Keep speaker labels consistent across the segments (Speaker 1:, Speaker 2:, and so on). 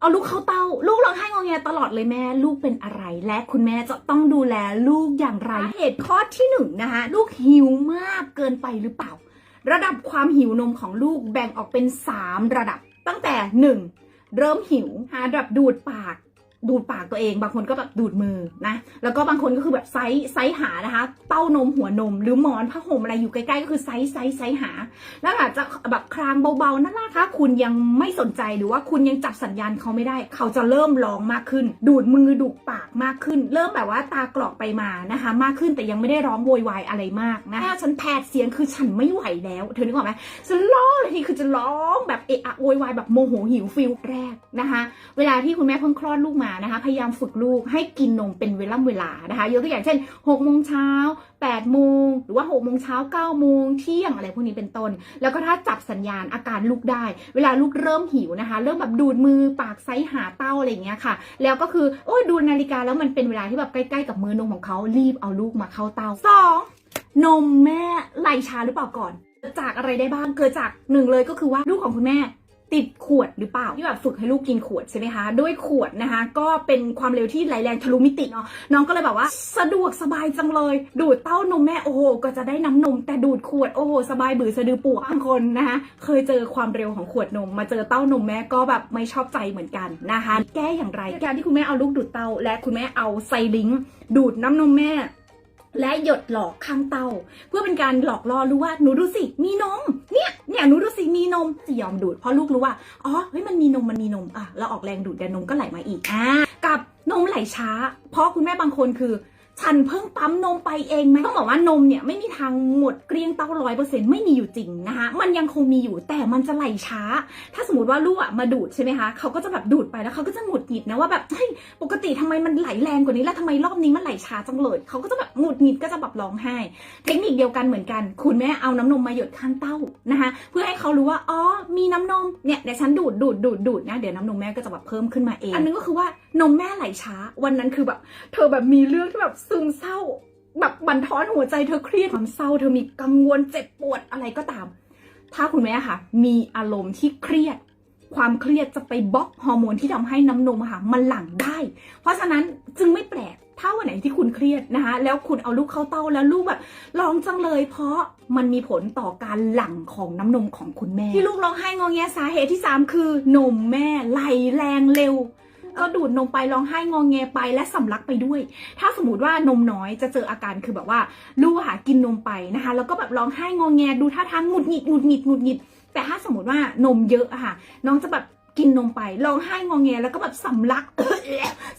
Speaker 1: เอาลูกเข้าเตาลูกร้องไห้งอแงตลอดเลยแม่ ลูกเป็นอะไร และคุณแม่จะต้องดูแลลูกอย่างไร เหตุข้อที่หนึ่งนะคะลูกหิวมากเกินไปหรือเปล่า ระดับความหิวนมของลูกแบ่งออกเป็น 3 ระดับตั้งแต่ 1 เริ่มหิวหาระดับดูดปาก ดูดปากตัวเอง บางคนก็แบบดูดมือนะ แล้วก็บางคนก็คือแบบไซส์ไซส์หานะคะ เต้านมหัวนม หรือหมอนผ้าห่มอะไรอยู่ใกล้ๆก็คือไซส์ไซส์ไซส์หา แล้วอาจจะแบบคลางเบาๆนั่นแหละถ้าคุณยังไม่สนใจหรือว่าคุณยังจับสัญญาณเขาไม่ได้ เขาจะเริ่มร้องมากขึ้น ดูดมือดูดปากมากขึ้น เริ่มแบบว่าตากรอกไปมานะคะ มากขึ้นแต่ยังไม่ได้ร้องโวยวายอะไรมากนะถ้าฉันแผดเสียงคือฉันไม่ไหวแล้ว เธอนึกออกไหมฉันร้องเลยทีคือจะร้องแบบเอะอะโวยวายแบบโมโหหิวฟิลแรกนะคะ เวลาที่คุณแม่เพิ่งคลอดลูกมานะคะพยายามฝึกลูกให้กินนมเป็นเวลาเวลานะคะยกตัวอย่างเช่น6โมงเช้า8โมงหรือว่า6โมงเช้า9โมงเที่ยงอะไรพวกนี้เป็นต้น แล้วก็ถ้าจับสัญญาณอาการลูกได้ เวลาลูกเริ่มหิวนะคะ เริ่มแบบดูดมือปากไซหาเต้าอะไรอย่างเงี้ยค่ะ แล้วก็คือโอ้ยดูนาฬิกาแล้วมันเป็นเวลาที่แบบใกล้ๆกับมือนมของเขารีบเอาลูกมาเข้าเต้าสองนมแม่ไหลชาหรือเปล่าก่อนเกิดจากอะไรได้บ้างเกิดจากหนึ่งเลยก็คือว่าลูกของคุณแม่ ติดขวดหรือเปล่าที่แบบฝึกให้ลูกกินขวดใช่ไหมคะ ด้วยขวดนะคะ ก็เป็นความเร็วที่ไหลแรงทะลุมิติเนาะน้องก็เลยแบบว่า สะดวกสบายจังเลย ดูดเต้านมแม่โอ้โหก็จะได้น้ำนม แต่ดูดขวดโอ้โหสบายบือสะดือปวกบางคนนะคะเคยเจอความเร็วของขวดนม มาเจอเต้านมแม่ก็แบบไม่ชอบใจเหมือนกันนะคะ แก้อย่างไรการที่คุณแม่เอาลูกดูดเต้า และคุณแม่เอาไซลิงดูดน้ำนมแม่ และหยดหลอกข้างเต้าเพื่อเป็นการหลอกล่อรู้ว่าหนูดูสิมีนม เนี่ยเนี่ยหนูดูสิมีนมจะยอมดูดเพราะลูกรู้ว่าอ๋อเฮ้ยมันมีนมมันมีนมอะเราออกแรงดูดเดี๋ยวนมก็ไหลมาอีกอ่ากับนมไหลช้า เพราะคุณแม่บางคนคือ ฉันเพิ่งปั๊มนมไปเองไหมต้องบอกว่านมเนี่ยไม่มีทางหมดเกลี้ยงเต้าร้อยเปอร์เซ็นต์ไม่มีอยู่จริงนะคะมันยังคงมีอยู่แต่มันจะไหลช้า ถ้าสมมติว่าลูกอะมาดูดใช่ไหมคะเขาก็จะแบบดูดไปแล้วเขาก็จะหงุดหงิดนะว่าแบบเฮ้ยปกติทำไมมันไหลแรงกว่านี้แล้วทำไมรอบนี้มันไหลช้าจังเลยเขาก็จะแบบหงุดหงิดก็จะแบบร้องไห้ เทคนิคเดียวกันเหมือนกัน คุณแม่เอาน้ำนมมาหยดข้างเต้านะคะเพื่อให้เขารู้ว่าอ๋อมีน้ำนมเนี่ยเดี๋ยวฉันดูดดูดดูดดูดนะเดี๋ยวน้ำนมแม่ก็จะแบบเพิ่มขึ้นมาเองอันนึงก็คือว่านมแม่ไหลช้า วันนั้นคือแบบ เธอแบบมีเรื่องที่แบบซึมเศร้า แบบบั่นทอนหัวใจเธอเครียดความเศร้า เธอมีกังวลเจ็บปวดอะไรก็ตาม ถ้าคุณแม่ค่ะ มีอารมณ์ที่เครียด ความเครียดจะไปบล็อกฮอร์โมนที่ทำให้น้ำนมค่ะมันหลั่งได้ เพราะฉะนั้นจึงไม่แปลกถ้าวันไหนที่คุณเครียดนะคะ แล้วคุณเอาลูกเข้าเต้าแล้วลูกแบบร้องจังเลย เพราะมันมีผลต่อการหลั่งของน้ำนมของคุณแม่ ที่ลูกร้องไห้งอแงสาเหตุที่ 3 คือนมแม่ไหลแรงเร็ว ก็ดูดนมไปร้องไห้งองแงไปและสำลักไปด้วย ถ้าสมมติว่านมน้อยจะเจออาการคือแบบว่าลูกหากินนมไปนะคะ แล้วก็แบบร้องไห้งองแงดูท่าทางหงุดหงิดหงุดหงิดหงุดหงิดแต่ถ้าสมมติว่านมเยอะอะค่ะ น้องจะแบบ กินนมไปร้องไห้งองแงแล้วก็แบบสำลัก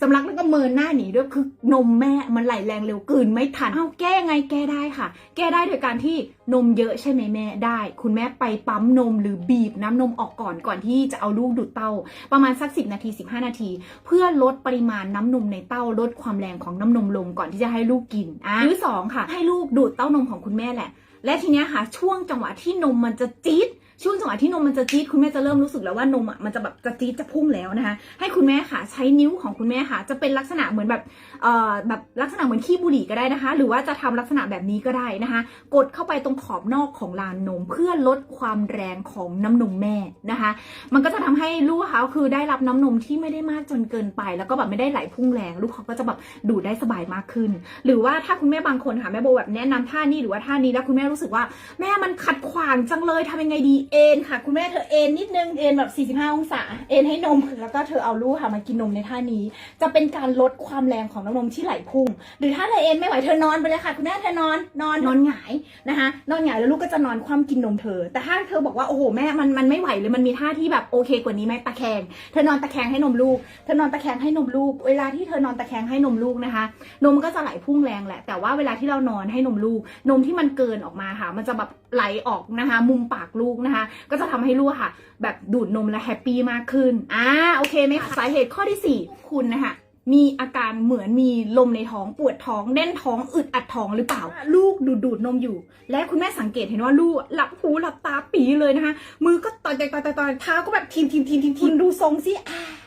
Speaker 1: สำลักแล้วก็เมินหน้าหนีด้วยคือนมแม่มันไหลแรงเร็วกืนไม่ทันเอาแก้ไงแก้ได้ค่ะ แก้ได้โดยการที่นมเยอะใช่ไหมแม่ได้ คุณแม่ไปปั๊มนมหรือบีบน้ำนมออกก่อนก่อนที่จะเอาลูกดูดเต้า ประมาณสัก 10 นาที 15 นาที เพื่อลดปริมาณน้ำนมในเต้าลดความแรงของน้ำนมลงก่อนที่จะให้ลูกกินอะหรือสองค่ะ ให้ลูกดูดเต้านมของคุณแม่แหละ และทีเนี้ยค่ะช่วงจังหวะที่นมมันจะจี๊ด ช่วงจังหวะที่นมมันจะจี๊ดคุณแม่จะเริ่มรู้สึกแล้วว่านมอะมันจะแบบจะจี๊ดจะพุ่งแล้วนะคะ ให้คุณแม่ค่ะใช้นิ้วของคุณแม่ค่ะ จะเป็นลักษณะเหมือนแบบเอ่อแบบลักษณะเหมือนขี้บุหรี่ก็ได้นะคะ หรือว่าจะทำลักษณะแบบนี้ก็ได้นะคะ กดเข้าไปตรงขอบนอกของลานนม เพื่อลดความแรงของน้ำนมแม่นะคะ มันก็จะทำให้ลูกเขาคือได้รับน้ำนมที่ไม่ได้มากจนเกินไป แล้วก็แบบไม่ได้ไหลพุ่งแรง ลูกเขาก็จะแบบดูดได้สบายมากขึ้น หรือว่าถ้าคุณแม่บางคนค่ะแม่โบแบบแนะนำท่านี้หรือว่าท่านี้แล้วคุณแม่รู้สึกว่า แม่มันขัดขวางจังเลยทำยังไงดีเอ็นค่ะ คุณแม่เธอเอ็นนิดนึงเอ็นแบบ 45 องศา เอ็นให้นมแล้วก็เธอเอาลูกค่ะมากินนมในท่านี้ จะเป็นการลดความแรงของน้ำนมที่ไหลพุ่ง หรือถ้าเธอเอ็นไม่ไหวเธอนอนไปเลยค่ะ คุณแม่เธอนอนนอนนอนหงายนะคะนอนหงายแล้วลูกก็จะนอนคว่ำกินนมเธอ แต่ถ้าเธอบอกว่าโอ้โหแม่มันมันไม่ไหวเลยมันมีท่าที่แบบโอเคกว่านี้ไหมตะแคงเธอนอนตะแคงให้นมลูกเธอนอนตะแคงให้นมลูก เวลาที่เธอนอนตะแคงให้นมลูกนะคะ นมมันก็จะไหลพุ่งแรงแหละ แต่ว่าเวลาที่เรานอนให้นมลูก นมที่มันเกินออกมาค่ะ มันจะแบบไหลออกนะคะ มุมปากลูกนะคะก็จะทำให้ลูกค่ะ แบบดูดนมและแฮปปี้มากขึ้น อ่า โอเคไหมคะ สาเหตุข้อที่ 4 คุณนะคะ มีอาการเหมือนมีลมในท้องปวดท้องแน่นท้องอึดอัดท้องหรือเปล่า ลูกดูดดูดนมอยู่ และคุณแม่สังเกตเห็นว่าลูกหลับหูหลับตาปีเลยนะคะ มือก็ต่อยต่อยต่อยต่อยเท้าก็แบบทีมทีมทีมทีมทีมดูทรงสิ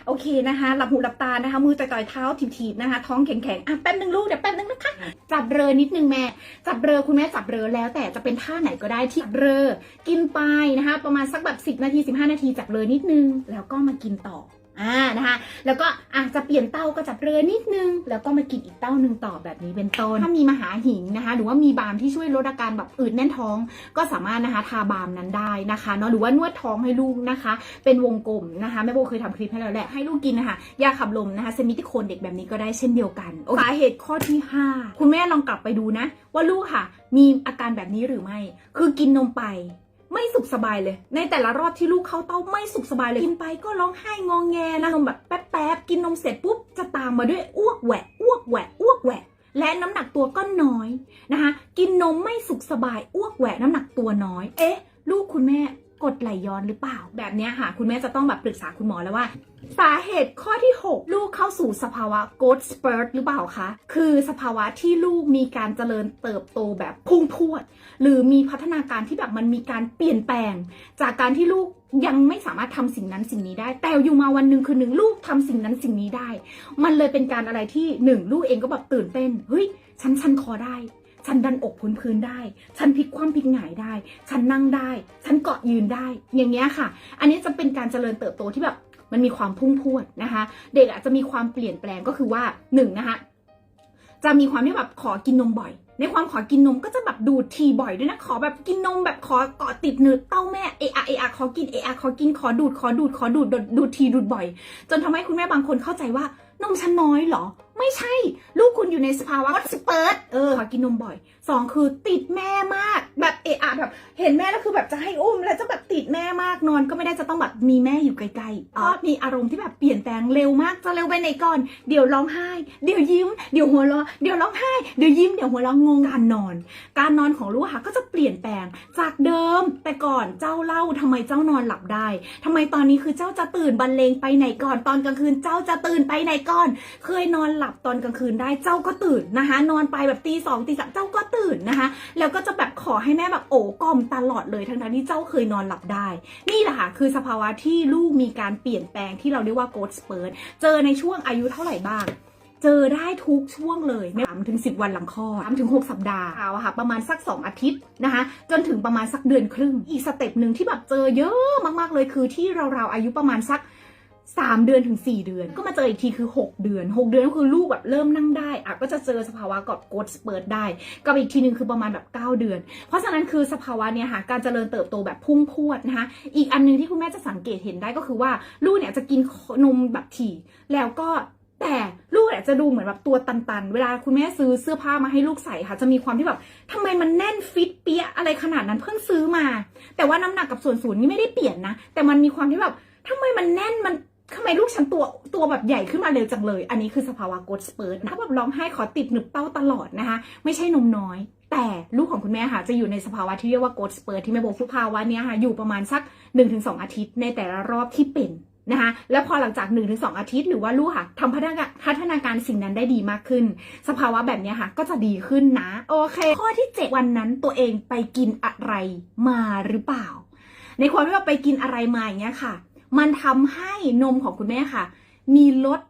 Speaker 1: โอเคนะคะ หลับหูหลับตานะคะ มือต่อยต่อยเท้าทีมทีมนะคะ ท้องแข็งแข็งอะแป๊บนึงลูกเดี๋ยวแป๊บนึงนะคะจับเรอนิดนึงแม่ จับเรอคุณแม่จับเรอแล้ว แต่จะเป็นท่าไหนก็ได้ที่จับเรอกินไปนะคะ ประมาณสักแบบ10นาที15 นาทีจับเรอนิดนึง แล้วก็มากินต่อ อ่านะคะแล้วก็อาจจะเปลี่ยนเต้าก็จับเรือนิดนึง แล้วก็มากินอีกเต้าหนึ่งต่อแบบนี้เป็นต้นถ้ามีมหาหิงนะคะ หรือว่ามีบาล์มที่ช่วยลดอาการแบบอืดแน่นท้อง ก็สามารถนะคะทาบาล์มนั้นได้นะคะเนาะหรือว่านวดท้องให้ลูกนะคะ เป็นวงกลมนะคะแม่โบเคยทำคลิปให้แล้วแหละให้ลูกกินนะคะยาขับลมนะคะเซมิติโคนเด็กแบบนี้ก็ได้เช่นเดียวกันสาเหตุข้อที่ 5 คุณแม่ลองกลับไปดูนะ ว่าลูกค่ะ มีอาการแบบนี้หรือไม่ คือกินนมไป ไม่สุขสบายเลย ในแต่ละรอบที่ลูกเข้าเต้าไม่สุขสบายเลย กินไปก็ร้องไห้งองแงนะนมแบบแป๊บๆกินนมเสร็จปุ๊บจะตามมาด้วยอ้วกแหวะอ้วกแหวะอ้วกแหวะและน้ำหนักตัวก็น้อยนะคะ กินนมไม่สุขสบายอ้วกแหวะน้ำหนักตัวน้อย เอ๊ะ ลูกคุณแม่ กดไหลย้อนหรือเปล่า แบบนี้ค่ะ คุณแม่จะต้องแบบปรึกษาคุณหมอแล้วว่า สาเหตุข้อที่ 6 ลูกเข้าสู่สภาวะ growth spurt หรือเปล่าคะ คือสภาวะที่ลูกมีการเจริญเติบโตแบบพุ่งพรวด หรือมีพัฒนาการที่แบบมันมีการเปลี่ยนแปลง จากการที่ลูกยังไม่สามารถทำสิ่งนั้นสิ่งนี้ได้ แต่อยู่มาวันหนึ่งคือหนึ่งลูกทำสิ่งนั้นสิ่งนี้ได้ มันเลยเป็นการอะไรที่หนึ่งลูกเองก็แบบตื่นเต้นเฮ้ยฉันชันคอได้ ฉันดันอกพื้นพื้นได้ ฉันพลิกคว่ำพลิกหงายได้ ฉันนั่งได้ ฉันเกาะยืนได้ อย่างเงี้ยค่ะ อันนี้จะเป็นการเจริญเติบโตที่แบบมันมีความพุ่งพวดนะคะ เด็กอาจจะมีความเปลี่ยนแปลงก็คือว่าหนึ่งนะคะจะมีความที่แบบขอกินนมบ่อย ในความขอกินนมก็จะแบบดูดทีบ่อยด้วยนะขอแบบกินนมแบบขอเกาะติดเนื้อเต้าแม่เอะอะเอะอะขอกินเอะอะขอกินขอดูดขอดูดขอดูดดูดดูดทีดูดบ่อย จนทำให้คุณแม่บางคนเข้าใจว่านมฉันน้อยเหรอ ไม่ใช่ ลูกคุณอยู่ในสภาวะสเปิร์ตเออขอกินนมบ่อยสองคือติดแม่มาก แบบเอะอะแบบเห็นแม่แล้วคือแบบจะให้อุ้มแล้วจะแบบติดแม่มากนอน ก็ไม่ได้จะต้องแบบมีแม่อยู่ไกลๆอ๋อมีอารมณ์ที่แบบเปลี่ยนแปลงเร็วมากจะเร็วไปไหนก่อน เดี๋ยวร้องไห้ เดี๋ยวยิ้ม เดี๋ยวหัวเราะเดี๋ยวร้องไห้เดี๋ยวยิ้มเดี๋ยวหัวเราะงงการนอน การนอนของลูกค่ะก็จะเปลี่ยนแปลงจากเดิม แต่ก่อนเจ้าเล่าทำไมเจ้านอนหลับได้ทำไมตอนนี้คือเจ้าจะตื่นบรรเลงไปไหนก่อน ตอนกลางคืนเจ้าจะตื่นไปไหนก่อน เคยนอนหลับตอนกลางคืนได้เจ้าก็ตื่นนะคะ นอนไปแบบตีสองตีสามเจ้าก็ตื่นนะคะ แล้วก็จะแบบขอให้แม่แบบโอบกอมตลอดเลยทั้งๆที่เจ้าเคยนอนหลับได้ นี่แหละค่ะคือสภาวะที่ลูกมีการเปลี่ยนแปลงที่เราเรียกว่า growth spurt เจอในช่วงอายุเท่าไหร่บ้างเจอได้ทุกช่วงเลยไม่สามถึงสิบวันหลังคลอดสามถึงหกสัปดาห์อะค่ะ ประมาณสักสองอาทิตย์นะคะ จนถึงประมาณสักเดือนครึ่ง อีกสเต็ปหนึ่งที่แบบเจอเยอะมากๆเลยคือที่เราๆอายุประมาณสัก สามเดือนถึงสี่เดือน ก็มาเจออีกทีคือ 6 เดือน 6 เดือนก็คือลูกแบบเริ่มนั่งได้อะก็จะเจอสภาวะกดกดสเปิร์ดได้กับอีกทีหนึ่งคือประมาณแบบ 9 เดือน เพราะฉะนั้นคือสภาวะเนี่ยค่ะการเจริญเติบโตแบบพุ่งพรวดนะคะอีกอันหนึงที่คุณแม่จะสังเกตเห็นได้ก็คือว่าลูกเนี่ยจะกินนมแบบถี่แล้วก็แต่ลูกเนี่ยจะดูเหมือนแบบตัวตันๆ เวลาคุณแม่ซื้อเสื้อผ้ามาให้ลูกใส่ค่ะ จะมีความที่แบบทำไมมันแน่นฟิตเปี้ยอะไรขนาดนั้นเพิ่งซื้อมา แต่ว่าน้ำหนักกับส่วนสูงนี่ไม่ได้เปลี่ยนนะ แต่มันมีความที่แบบทำไมมันแน่นมัน ทำไมลูกฉันตัวตัวแบบใหญ่ขึ้นมาเร็วจังเลย อันนี้คือสภาวะกดสเปิร์ตนะถ้าแบบร้องไห้ขอติดหนึบเต้าตลอดนะคะ ไม่ใช่นมน้อย แต่ลูกของคุณแม่ค่ะ จะอยู่ในสภาวะที่เรียกว่ากดสเปิร์ตที่แม่บอกสภาวะเนี้ยค่ะ อยู่ประมาณสัก 1-2 อาทิตย์ในแต่ละรอบที่เป็นนะคะแล้วพอหลังจาก 1-2 อาทิตย์หรือว่าลูกค่ะทำพัฒนาการพัฒนาการสิ่งนั้นได้ดีมากขึ้น สภาวะแบบนี้ค่ะ ก็จะดีขึ้นนะ โอเค ข้อที่ 7 วันนั้นตัวเองไปกินอะไรมาหรือเปล่า ในความที่ว่าไปกินอะไรมาอย่างเงี้ยค่ะ มันทำให้นมของคุณแม่ค่ะ มีรส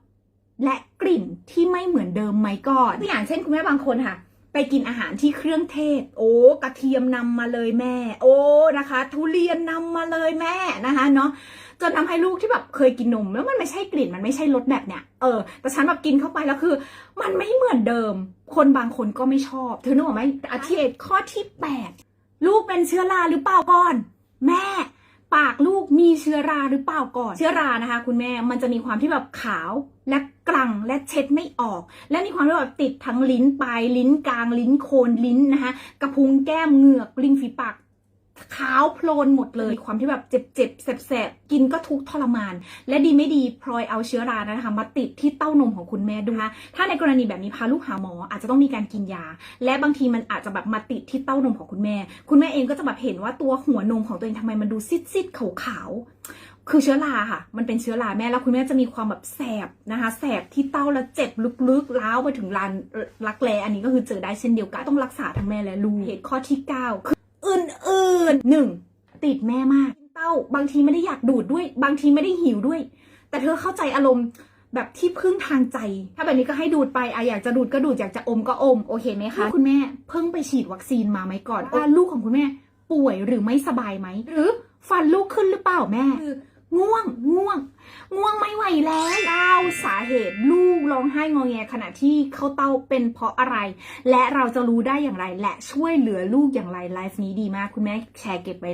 Speaker 1: และกลิ่นที่ไม่เหมือนเดิมไหมก่อนตัวอย่างเช่นคุณแม่บางคนค่ะ ไปกินอาหารที่เครื่องเทศ โอ้กระเทียมนำมาเลยแม่ โอ้นะคะ ทุเรียนนำมาเลยแม่นะคะเนาะจนทำให้ลูกที่แบบเคยกินนมแล้วมันไม่ใช่กลิ่นมันไม่ใช่รสแบบเนี้ยเออแต่ฉันแบบกินเข้าไปแล้วคือ มันไม่เหมือนเดิม คนบางคนก็ไม่ชอบเธอนึกออกไหมอาทิตย์ข้อที่แปดลูกเป็นเชื้อราหรือเปล่าก่อน แม่ ปากลูกมีเชื้อราหรือเปล่าก่อน เชื้อรานะคะ คุณแม่มันจะมีความที่แบบขาวและกรังและเช็ดไม่ออก และมีความที่แบบติดทั้งลิ้นปลายลิ้นกลางลิ้นโคนลิ้นนะคะกระพุ้งแก้มเหงือกริมฝีปาก ขาวโพลนหมดเลยมีความที่แบบเจ็บเจ็บๆแสบๆกินก็ทุกข์ทรมาน และดีไม่ดีพลอยเอาเชื้อรานะคะมาติดที่เต้านมของคุณแม่ด้วยนะคะถ้าในกรณีแบบนี้พาลูกหาหมออาจจะต้องมีการกินยา และบางทีมันอาจจะแบบมาติดที่เต้านมของคุณแม่ คุณแม่เองก็จะแบบเห็นว่าตัวหัวนมของตัวเองทำไมมันดูซิดๆขาวๆคือเชื้อราค่ะ มันเป็นเชื้อราแม่แล้วคุณแม่จะมีความแบบแสบนะคะแสบที่เต้าแล้วเจ็บลึกๆล้าวไปถึงลานเอ่อรักแร้อันนี้ก็คือเจอได้เช่นเดียวกันต้องรักษาทั้งแม่และลูกเหตุข้อที่ 9 คือ อื่นๆหนึ่งติดแม่มากเต้าบางทีไม่ได้อยากดูดด้วย บางทีไม่ได้หิวด้วย แต่เธอเข้าใจอารมณ์แบบที่พึ่งทางใจ ถ้าแบบนี้ก็ให้ดูดไปอะอยากจะดูดก็ดูดอยากจะอมก็อมโอเคไหมคะคุณแม่เพิ่งไปฉีดวัคซีนมาไหมก่อนว่าลูกของคุณแม่ ป่วยหรือไม่สบายไหมหรือฟันลูกขึ้นหรือเปล่าแม่คือ ง่วง ง่วง ง่วงไม่ไหวแล้วเก้าสาเหตุลูกร้องไห้งอแงขณะที่เข้าเต้าเป็นเพราะอะไร และเราจะรู้ได้อย่างไร และช่วยเหลือลูกอย่างไรไลฟ์นี้ดีมาก คุณแม่แชร์เก็บไว้